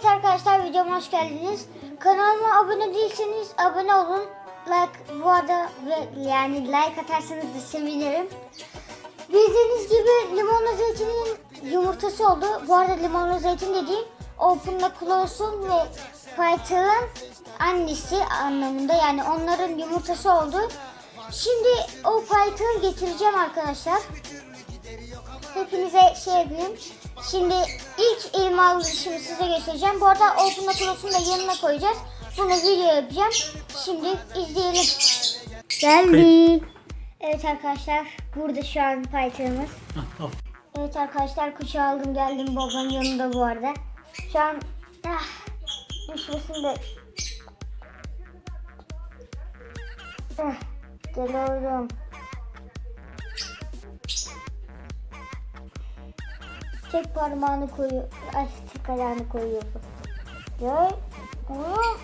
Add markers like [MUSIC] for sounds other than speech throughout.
Evet arkadaşlar videoma hoş geldiniz. Kanalıma abone değilseniz abone olun. Like bu arada ve yani like atarsanız da sevinirim. Bildiğiniz gibi limonlu zeytinin yumurtası oldu. Bu arada limonlu zeytin dediğim Open'la Close'un ve Python'ın annesi anlamında yani onların yumurtası oldu. Şimdi o Python'ı getireceğim arkadaşlar. Hepinize şey yapayım. Şimdi ilk elma şimdi size göstereceğim. Bu arada Open'la Close'un da yanına koyacağız. Bunu video yapacağım. Şimdi izleyelim. Geldi. Evet arkadaşlar burada şu an Python'ımız. Evet arkadaşlar kuşu aldım geldim babam yanında bu arada. Şu an ah, düşmesin de. Ah, geliyorum. Tek parmağını koyuyor. Ay tek ayağını koyuyor. Gel. Oğlum.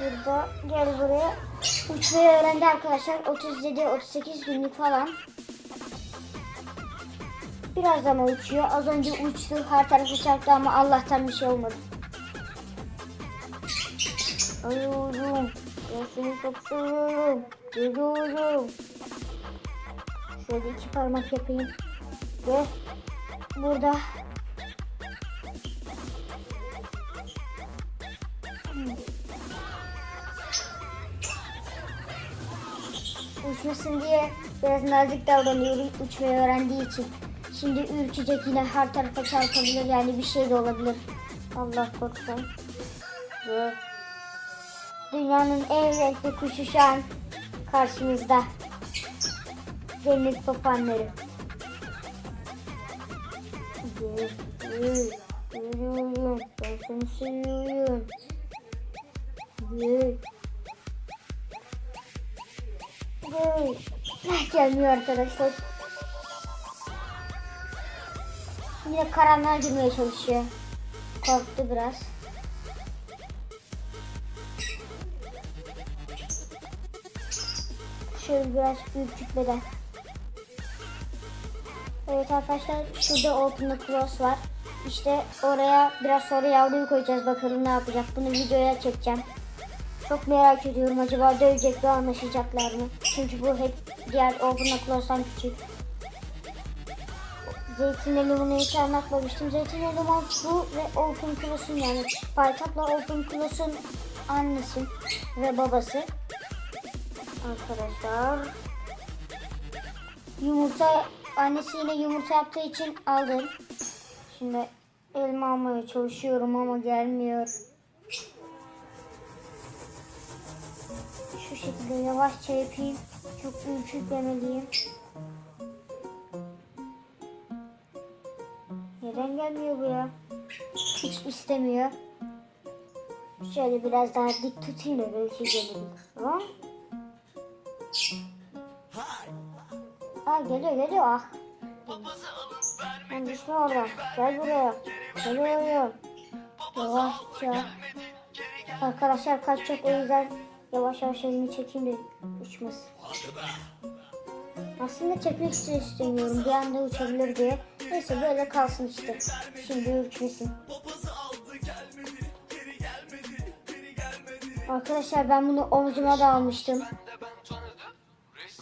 Burada gel buraya. Uçmayı öğrendi arkadaşlar. 37-38 günlük falan. Biraz ama uçuyor. Az önce uçtu. Her tarafı çarptı ama Allah'tan bir şey olmadı. Ay oğlum. Ben seni çok seviyorum. Geliyorum. Şöyle iki parmak yapayım. Ve burada uçmasın diye biraz nazik davranıyorum uçmayı öğrendiği için. Şimdi ürkecek yine her tarafa çarpabilir yani bir şey de olabilir. Allah korusun. Ve dünyanın en renkli kuşu şu an karşımızda. Cennet papanları. Geliyorum. Ben seni seviyorum. Gel. Ah, Gelmiyor arkadaşlar. Yine karanlığa girmeye çalışıyor. Korktu biraz. Şöyle biraz ürkütmeden. Evet arkadaşlar şurada the close var. İşte oraya biraz sonra yavruyu koyacağız bakalım ne yapacak. Bunu videoya çekeceğim. Çok merak ediyorum acaba dövecek ve anlaşacaklar mı? Çünkü bu hep diğer open close'dan küçük. Zeytinle limonu hiç anlatmamıştım. Zeytinle limon bu ve open close'un yani Paytap'la open close'un annesi ve babası. Arkadaşlar yumurta annesi yine yumurta yaptığı için aldım. Şimdi elma almaya çalışıyorum ama gelmiyor. Şu şekilde yavaşça yapayım. Çok ürkütmemeliyim. Neden gelmiyor bu ya? Hiç istemiyor. Şöyle biraz daha dik tutayım da belki gelir. Tamam. Aa geliyor geliyor ah. Lan düşme oradan. Gel buraya. Geliyorum. Yavaşça. Arkadaşlar kaç çok o yüzden yavaş yavaş elimi çekeyim de uçmasın. Aslında çekmek istemiyorum. Bir anda uçabilir diye. Neyse böyle kalsın işte. Şimdi uçmasın. Arkadaşlar ben bunu omzuma da almıştım.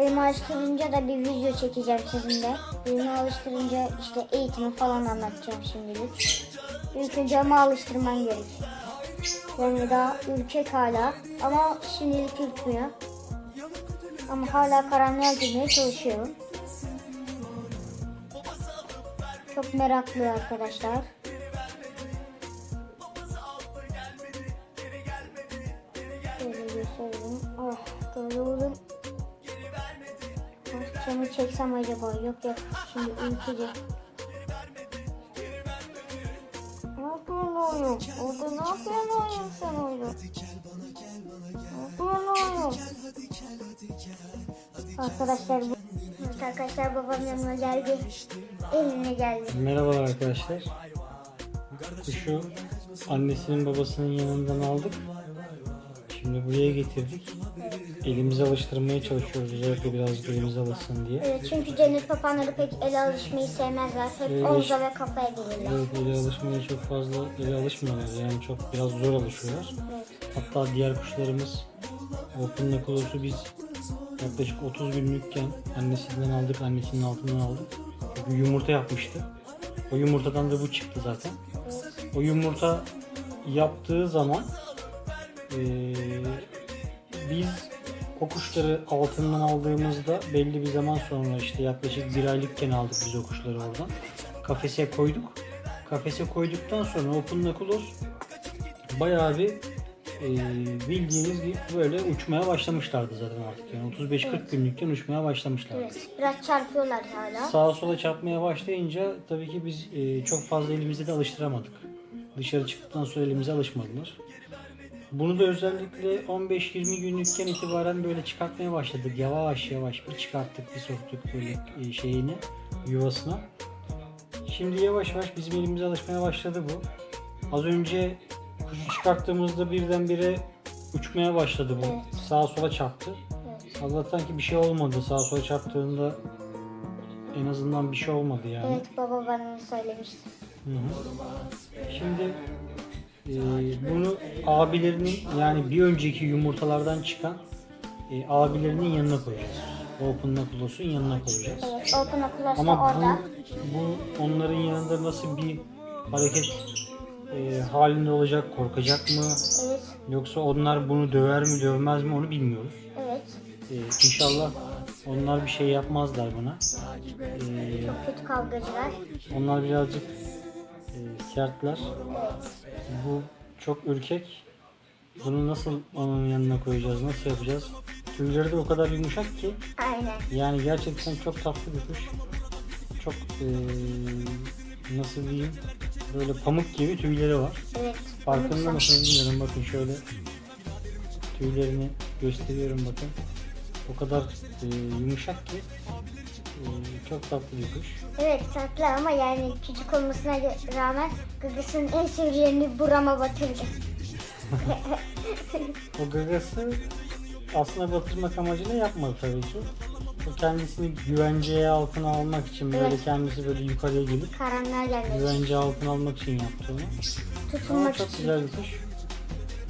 Elma alıştırınca da bir video çekeceğim sizinle. Elma alıştırınca işte eğitimi falan anlatacağım şimdilik. İlk önce elma alıştırman gerek. Yani daha ürkek hala ama şimdilik ürkmüyor. Ama hala karanlığa girmeye çalışıyorum. Çok meraklı arkadaşlar. Şöyle göstereyim. Oh, böyle olur. Camı çeksem acaba? Yok yok. Şimdi ülkece. Ama oyun? Orada ne yapıyorsun sen oyun? Arkadaşlar bu... Arkadaşlar babam yanıma geldi. Eline geldi. Merhabalar arkadaşlar. Kuşu annesinin babasının yanından aldık. Şimdi buraya getirdik. Elimize alıştırmaya çalışıyoruz özellikle biraz elimize alışsın diye. Evet, çünkü cennet papağanları pek ele alışmayı sevmezler. Hep omza ve kafaya gelirler. Evet ele alışmaya çok fazla ele alışmıyorlar yani çok biraz zor alışıyorlar. Evet. Hatta diğer kuşlarımız Open Knuckles'u biz yaklaşık 30 günlükken annesinden aldık, annesinin altından aldık. Çünkü yumurta yapmıştı. O yumurtadan da bu çıktı zaten. O yumurta yaptığı zaman eee, biz o kuşları altından aldığımızda belli bir zaman sonra işte yaklaşık bir aylıkken aldık biz o kuşları oradan. Kafese koyduk. Kafese koyduktan sonra Open Knuckles bayağı bir e, bildiğiniz gibi böyle uçmaya başlamışlardı zaten artık. Yani 35-40 günlükken uçmaya başlamışlardı. Evet, biraz çarpıyorlar hala. Sağa sola çarpmaya başlayınca tabii ki biz e, çok fazla elimizde de alıştıramadık. Dışarı çıktıktan sonra elimize alışmadılar. Bunu da özellikle 15-20 günlükken itibaren böyle çıkartmaya başladık. Yavaş yavaş bir çıkarttık bir soktuk böyle e, şeyini yuvasına. Şimdi yavaş yavaş bizim elimize alışmaya başladı bu. Az önce kuşu çıkarttığımızda birdenbire uçmaya başladı bu. Evet. Sağa sola çarptı. Evet. Allah'tan ki bir şey olmadı. Sağa sola çarptığında en azından bir şey olmadı yani. Evet, baba bana söylemişti. Hı hı. Şimdi e, bunu abilerinin yani bir önceki yumurtalardan çıkan e, abilerinin yanına koyacağız. Open Knuckles'un yanına koyacağız. Evet, Open Oculus da Ama bu, orada. bu onların yanında nasıl bir hareket e, halinde olacak, korkacak mı? Evet, Yoksa onlar bunu döver mi, dövmez mi onu bilmiyoruz. evet. Ee, inşallah onlar bir şey yapmazlar buna. Ee, Çok kötü kavgacılar. onlar birazcık e, sertler. Evet. Bu çok ürkek. Bunu nasıl onun yanına koyacağız, nasıl yapacağız? Tüyleri de o kadar yumuşak ki Aynen. yani gerçekten çok tatlı bir kuş. Çok e, nasıl diyeyim böyle pamuk gibi tüyleri var. Evet. Farkında mısınız bilmiyorum bakın şöyle tüylerini gösteriyorum bakın. O kadar e, yumuşak ki çok tatlı bir kuş. Evet tatlı ama yani küçük olmasına rağmen gagasının en sevdiğini burama batırdı. [LAUGHS] O gagası aslında batırmak amacıyla yapmadı tabii ki. O kendisini güvenceye altına almak için böyle Evet. kendisi böyle yukarıya gelip Karanlığa gelmek güvence altına almak için yaptı onu. Ama Tutulmak çok için. güzel bir kuş.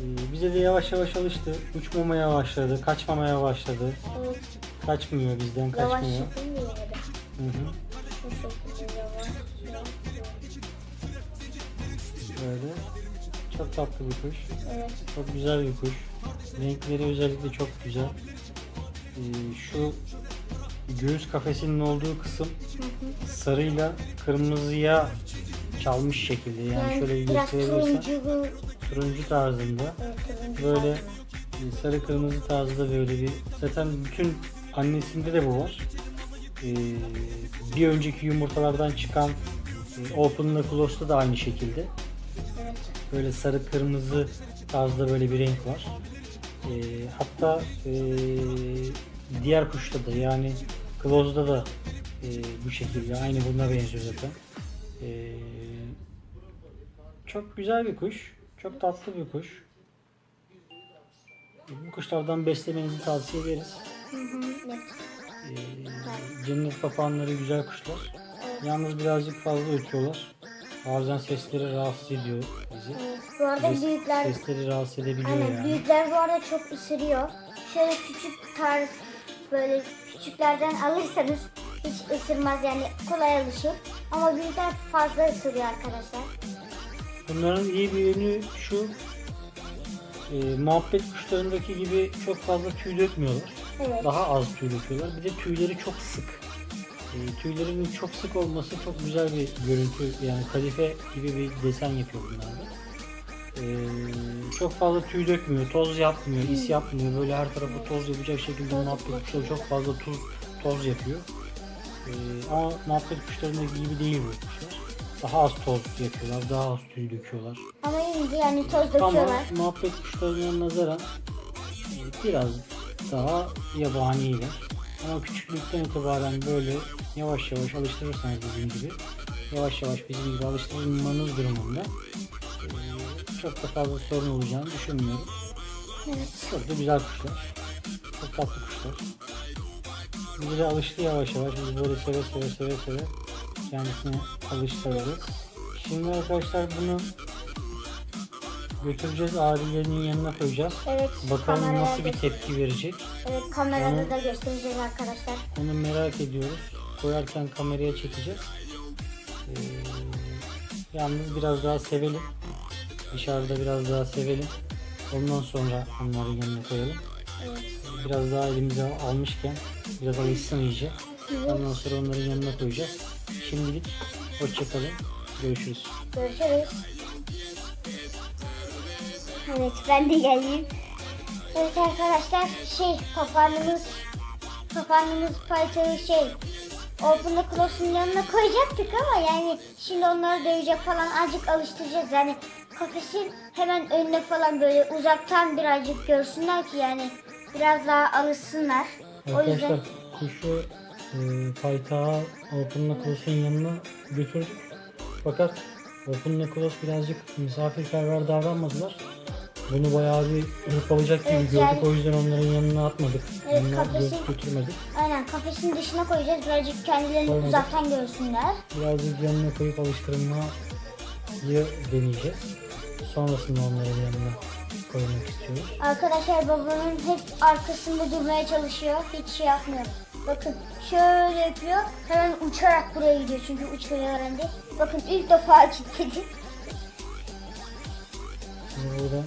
E, bize de yavaş yavaş alıştı. Uçmamaya başladı, kaçmamaya başladı. Evet. Kaçmıyor bizden, Yavaş kaçmıyor. de. Hı hı. Böyle çok tatlı bir kuş. Evet. Çok güzel bir kuş. Renkleri özellikle çok güzel. Ee, şu göğüs kafesinin olduğu kısım sarıyla kırmızıya çalmış şekilde. Yani, Yani şöyle bir gösterebilirsen turuncu, turuncu tarzında. evet, turuncu Böyle e, sarı kırmızı tarzda böyle bir zaten bütün annesinde de bu var. Ee, bir önceki yumurtalardan çıkan e, Open Knuckles'ta da aynı şekilde. Böyle sarı kırmızı tarzda böyle bir renk var. Ee, hatta ee, diğer kuşta da yani Kloz'da da ee, bu şekilde aynı buna benziyor zaten. Ee, çok güzel bir kuş. Çok tatlı bir kuş. Bu kuşlardan beslemenizi tavsiye ederiz. Hı hı, evet. Ee, cennet papağanları güzel kuşlar. Yalnız birazcık fazla ötüyorlar. Bazen sesleri rahatsız ediyor bizi. Bu arada Ses- büyükler Sesleri rahatsız edebiliyor Aynen yani. büyükler bu arada çok ısırıyor. Şöyle küçük tarz böyle küçüklerden alırsanız hiç ısırmaz yani kolay alışır. Ama büyükler fazla ısırıyor arkadaşlar. Bunların iyi bir yönü şu. e, muhabbet kuşlarındaki gibi çok fazla tüy dökmüyorlar. Evet. Daha az tüy döküyorlar. Bir de tüyleri çok sık. E, tüylerinin çok sık olması çok güzel bir görüntü. Yani kadife gibi bir desen yapıyor bunlarda. E, çok fazla tüy dökmüyor, toz yapmıyor, is yapmıyor. Böyle her tarafı toz yapacak şekilde muhabbet kuşları çok fazla tuz, toz yapıyor. E, ama muhabbet kuşlarındaki gibi değil bu kuşlar. daha az toz yapıyorlar, daha az tüy döküyorlar. Ama yine de yani toz Ama döküyorlar. muhabbet kuşlarına nazaran e, biraz daha yabaniler. Ama küçüklükten itibaren böyle yavaş yavaş alıştırırsanız bizim gibi yavaş yavaş bizim gibi alıştırılmanız durumunda çok da fazla sorun olacağını düşünmüyorum. Evet. Çok da güzel kuşlar. Çok tatlı kuşlar. Bize de alıştı yavaş yavaş. Biz böyle seve seve seve seve kendisine alıştırıyoruz. Şimdi arkadaşlar bunu götüreceğiz abilerinin yanına koyacağız. Evet. Bakalım kameraya nasıl bir tepki verecek. Evet kamerada Onu- da göstereceğiz arkadaşlar. Onu merak ediyoruz. Koyarken kameraya çekeceğiz. Ee, yalnız biraz daha sevelim. Dışarıda biraz daha sevelim. Ondan sonra onların yanına koyalım. Evet. Biraz daha elimize almışken biraz alışsın iyice. Evet. Ondan sonra onların yanına koyacağız. Şimdilik hoşçakalın. Görüşürüz. Görüşürüz. Evet ben de geleyim. Evet arkadaşlar şey papağanımız papağanımız paytayı şey Open the Close'un yanına koyacaktık ama yani şimdi onları dövecek falan azıcık alıştıracağız. Yani kafesin hemen önüne falan böyle uzaktan birazcık görsünler ki yani biraz daha alışsınlar. O yüzden Arkadaşlar kuşu e, paytağa Open Knuckles'ın yanına götürdük. Fakat Open Knuckles birazcık misafirperver davranmadılar. Bunu bayağı bir hırpalayacak gibi Evet, gördük. yani- O yüzden onların yanına atmadık. Evet, yanına kafesi- gö- götürmedik. aynen kafesin dışına koyacağız. Birazcık kendilerini uzaktan görsünler. Birazcık yanına koyup alıştırmayı deneyeceğiz. Sonrasında onların yanına koymak istiyoruz. Arkadaşlar babamın hep arkasında durmaya çalışıyor. Hiç şey yapmıyor. Bakın şöyle yapıyor. Hemen uçarak buraya gidiyor çünkü uçmayı öğrendi. Bakın ilk defa kilitledi. Şimdi burada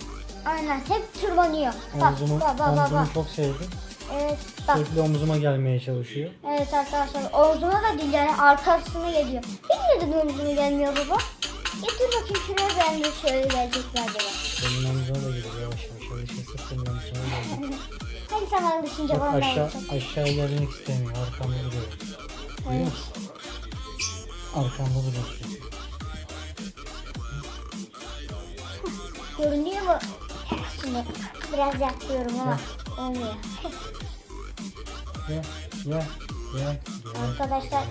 Aynen hep tırmanıyor. Bak omzumu, bak bak bak. omzumu bak. çok sevdim. Evet bak. Sürekli omzuma gelmeye çalışıyor. Evet arkadaşlar omzuma da değil yani arkasına geliyor. Benim neden omzuma gelmiyor baba? Getir bakayım şuraya gelmiyor şöyle gelecekler acaba. Benim omzuma da geliyor yavaş yavaş. Alışırsa senin omzuna geliyor. [LAUGHS] Hadi sen alışınca Bak bana da aşağı, aşağı ilerlemek istemiyor. Arkamda duruyor. Görüyor Evet. musun? Arkamda duruyor. Görünüyor mu? Şimdi biraz yakıyorum ama olmuyor. Gel, gel, gel. gel. Arkadaşlar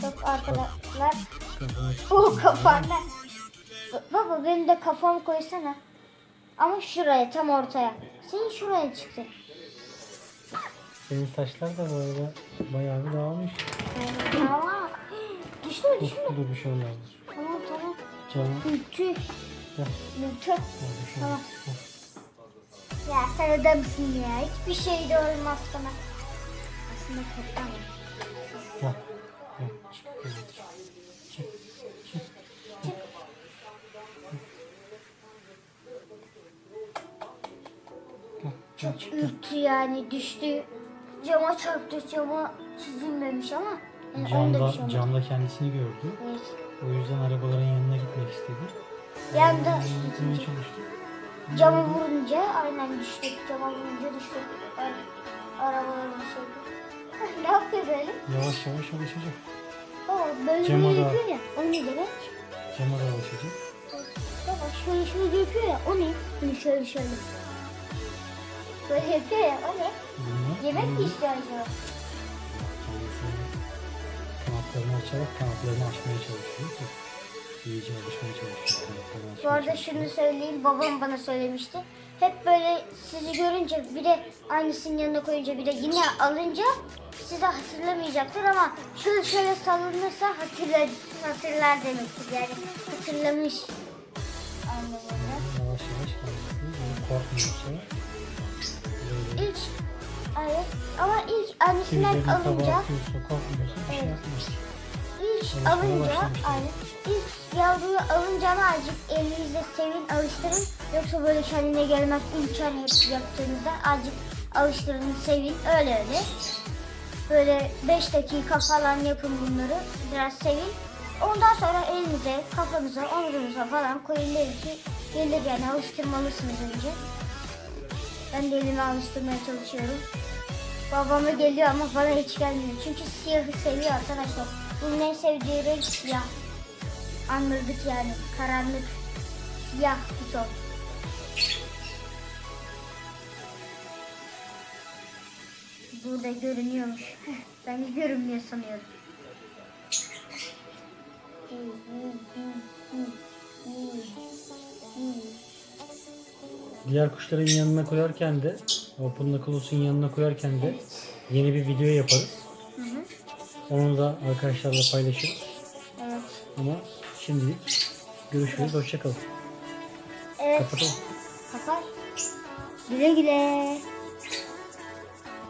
çok arkadaşlar o kafanda. Baba benim de kafamı koysana. Ama şuraya tam ortaya. Senin şuraya çıktı. Senin saçlar da bu arada bayağı bir dağılmış. Tamam. [GASPS] Düştü mü düştü mü? dur bir şey olmazdır. Tamam tamam. Canım. Tüh. Gel. Şey Tamam. Ya sen adamsın ya. Hiçbir şey de olmaz sana. Aslında kaptan. Gel. Gel. Çık. Gel. Çık. Çık. Gel. Gel. Çık. Gel. Ürktü yani düştü. Cama çarptı. Cama çizilmemiş ama. Yani onda bir Camda, şey olmadı. camda kendisini gördü. Evet. O yüzden arabaların yanına gitmek istedi. Bir anda cama vurunca aynen düştü. Cama vurunca düştü. Yani arabaların şey. Heh, ne yapıyor böyle? Yavaş yavaş alışacak. Baba böyle Cama böyle yapıyor ya. O ne demek? Cama da alışacak. Baba şöyle şöyle yapıyor ya. O ne? Böyle şöyle şöyle. Böyle yapıyor ya. O ne? Bilmem. Yemek mi istiyor acaba? Kanatlarını açarak kanatlarını açmaya çalışıyor. Ki İyice alışmaya çalışıyor. Kanatlarını açmaya Bu arada şunu söyleyeyim, babam bana söylemişti. Hep böyle sizi görünce bir de aynısının yanına koyunca bir de yine alınca sizi hatırlamayacaktır ama şöyle şöyle salınırsa hatırlar, hatırlar demektir. Yani hatırlamış anlamında. Yavaş yavaş böyle İlk, evet ama ilk annesinden alınca, bir şey Evet. yapmaz. ilk Çalışmaya alınca, aynen, ilk yavruyu alınca ama azıcık elinizle sevin, alıştırın. Yoksa böyle kendine gelmez imkan hep yaptığınızda azıcık alıştırın, sevin, öyle öyle. Böyle 5 dakika falan yapın bunları, biraz sevin. Ondan sonra elinize, kafanıza, omzunuza falan koyun deyin ki gelir yani alıştırmalısınız önce. Ben de elimi alıştırmaya çalışıyorum. Babama geliyor ama bana hiç gelmiyor. Çünkü siyahı seviyor arkadaşlar. Bunun en sevdiği renk siyah. Andırdık yani. Karanlık, siyah bir ton. Burada görünüyormuş. [LAUGHS] Ben görünmüyor sanıyorum. Diğer kuşların yanına koyarken de Open Knuckles'ın yanına koyarken de yeni bir video yaparız. Hı hı. Onu da arkadaşlarla paylaşırız. Evet. Ama şimdilik görüşürüz. Hoşçakalın. Evet. Kapatalım. Kapat. Güle güle.